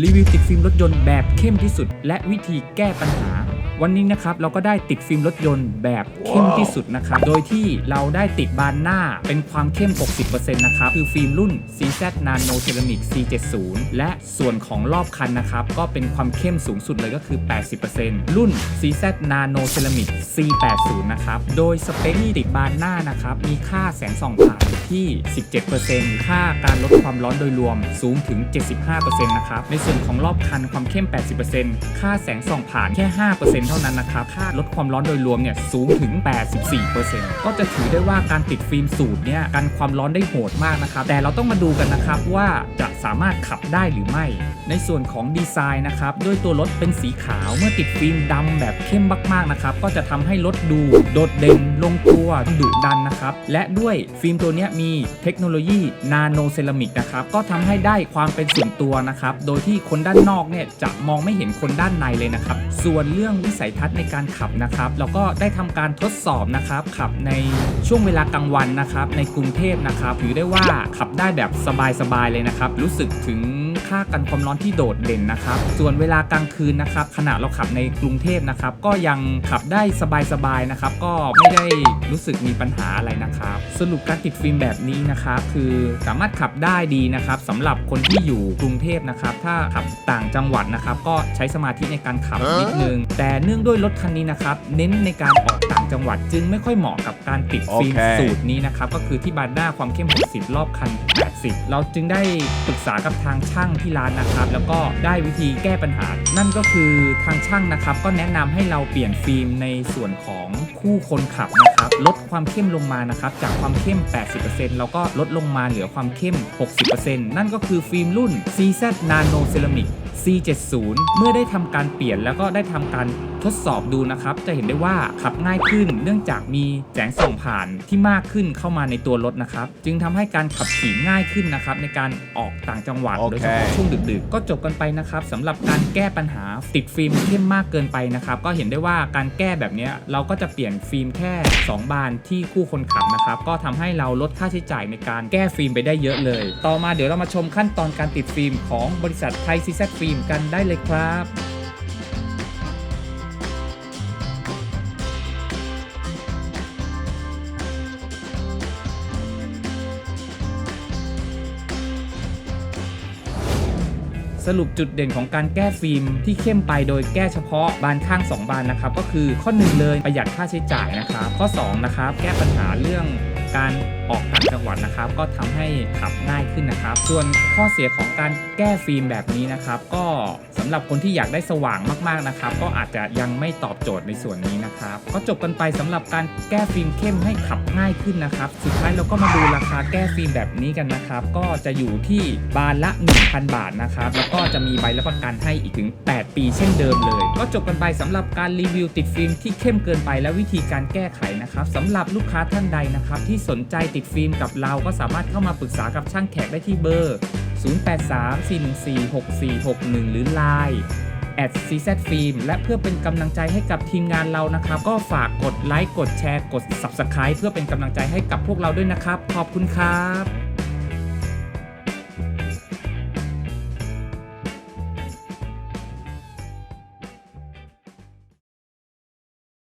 รีวิวติดฟิล์มรถยนต์แบบเข้มที่สุด และวิธีแก้ปัญหา วันนี้นะครับเราก็ได้ติดฟิล์มรถยนต์แบบเข้มที่สุดนะครับ โดยที่เราได้ติดบานหน้าเป็นความเข้ม 60%นะครับ คือฟิล์มรุ่น CZ Nano Ceramic C70 และส่วนของรอบคันนะครับ ก็เป็นความเข้มสูงสุดเลยก็คือ 80%รุ่น CZ Nano Ceramic C80 นะครับ โดยสเปคที่ติดบานหน้านะครับ มีค่าแสงส่องผ่านที่ 17%ค่าการลดความร้อนโดยรวมสูงถึง 75%นะครับ ในส่วนของรอบคันความเข้ม 80%ค่าแสงส่องผ่านแค่ 5%เท่านั้นนะครับ ค่าลดความร้อนโดยรวมเนี่ยสูงถึง 84%ก็จะถือได้ว่าการติดฟิล์มสูตรเนี่ยกันความร้อนได้โหดมากนะครับ แต่เราต้องมาดูกันนะครับว่าจะสามารถขับได้หรือไม่ ในส่วนของดีไซน์นะครับด้วยตัวรถเป็นสีขาวเมื่อติดฟิล์มดำแบบเข้มมากๆนะครับก็จะทำให้รถดูโดดเด่นลงตัวดุดันนะครับและด้วยฟิล์มตัวเนี้ยมีเทคโนโลยีนาโนเซรามิกนะครับก็ทำให้ได้ความเป็นส่วนตัวนะครับโดยที่คนด้านนอกเนี่ยจะมองไม่เห็นคนด้านในเลยนะครับส่วนเรื่องวิสัยทัศน์ในการขับนะครับเราก็ได้ทำการทดสอบนะครับขับในช่วงเวลากลางวันนะครับ ในกรุงเทพนะครับถือได้ว่าขับได้แบบสบายๆเลยนะครับ รู้สึกถึง ค่ากันความร้อนที่โดดเด่นนะครับ ส่วนเวลากลางคืนนะครับขณะเราขับในกรุงเทพนะครับ ก็ยังขับได้สบายๆนะครับ ก็ไม่ได้รู้สึกมีปัญหาอะไรนะครับ สรุปการติดฟิล์มแบบนี้นะครับ คือสามารถขับได้ดีนะครับสำหรับคนที่อยู่กรุงเทพนะครับ ถ้าขับต่างจังหวัดนะครับ ก็ใช้สมาธิในการขับนิดนึง แต่เนื่องด้วยรถคันนี้นะครับ เน้นในการออกต่างจังหวัด จึงไม่ค่อยเหมาะกับการติดฟิล์มโอเคสูตรนี้นะครับ ก็คือที่บานหน้าความเข้ม 60 รอบคัน 80 เราจึงได้ปรึกษากับทางช่างที่ร้านนะครับ แล้วก็ได้วิธีแก้ปัญหา นั่นก็คือทางช่างนะครับ ก็แนะนำให้เราเปลี่ยนฟิล์มในส่วนของคู่คนขับนะครับ ลดความเข้มลงมานะครับจากความเข้ม 80%แล้วก็ลดลงมาเหลือความเข้ม 60%นั่นก็คือฟิล์มรุ่น CZ Nano Ceramic C70 เมื่อได้ทำการเปลี่ยนแล้วก็ได้ทำการทดสอบดูนะครับ จะเห็นได้ว่าขับง่ายขึ้น เนื่องจากมีแสงส่องผ่านที่มากขึ้นเข้ามาในตัวรถนะครับ จึงทำให้การขับขี่ง่ายขึ้นนะครับ ในการออกต่างจังหวัดโอเคโดยเฉพาะช่วงดึกๆ ก็จบกันไปนะครับสำหรับการแก้ปัญหาติดฟิล์มเข้มมากเกินไปนะครับ ก็เห็นได้ว่าการแก้แบบเนี้ยเราก็จะเปลี่ยนฟิล์มแค่ 2บานที่คู่คนขับนะครับ ก็ทำให้เราลดค่าใช้จ่ายในการแก้ฟิล์มไปได้เยอะเลย ต่อมาเดี๋ยวเรามาชมขั้นตอนการติดฟิล์มของบริษัทไทยซีแซฟิล์มกันได้เลยครับ สรุปจุดเด่นของการแก้ฟิล์มที่เข้มไปโดยแก้เฉพาะบานข้าง 2 บานนะครับ ก็คือข้อ 1 เลยประหยัดค่าใช้จ่ายนะครับ ข้อ 2 นะครับ แก้ปัญหาเรื่องการ ออกต่างจังหวัดนะครับ ก็ทำให้ขับง่ายขึ้นนะครับ ส่วนข้อเสียของการแก้ฟิล์มแบบนี้นะครับ ก็สำหรับคนที่อยากได้สว่างมากๆนะครับ ก็อาจจะยังไม่ตอบโจทย์ในส่วนนี้นะครับ ก็จบกันไปสำหรับการแก้ฟิล์มเข้มให้ขับง่ายขึ้นนะครับ สุดท้ายเราก็มาดูราคาแก้ฟิล์มแบบนี้กันนะครับ ก็จะอยู่ที่บานละ 1,000 บาทนะครับ แล้วก็จะมีใบรับประกันให้อีกถึง 8 ปีเช่นเดิมเลย ก็จบกันไปสำหรับการรีวิวติดฟิล์มที่เข้มเกินไปและวิธีการแก้ไขนะครับสำหรับลูกค้าท่านใดนะครับ ที่สนใจติดฟิล์มกับเราก็สามารถเข้ามาปรึกษากับช่างแขกได้ที่เบอร์ 0834146461 หรือ Line แอด CZ Film และเพื่อเป็นกำลังใจให้กับทีมงานเรานะครับ ก็ฝากกดไลค์ กดแชร์ กด Subscribe เพื่อเป็นกำลังใจให้กับพวกเราด้วยนะครับ ขอบคุณครับ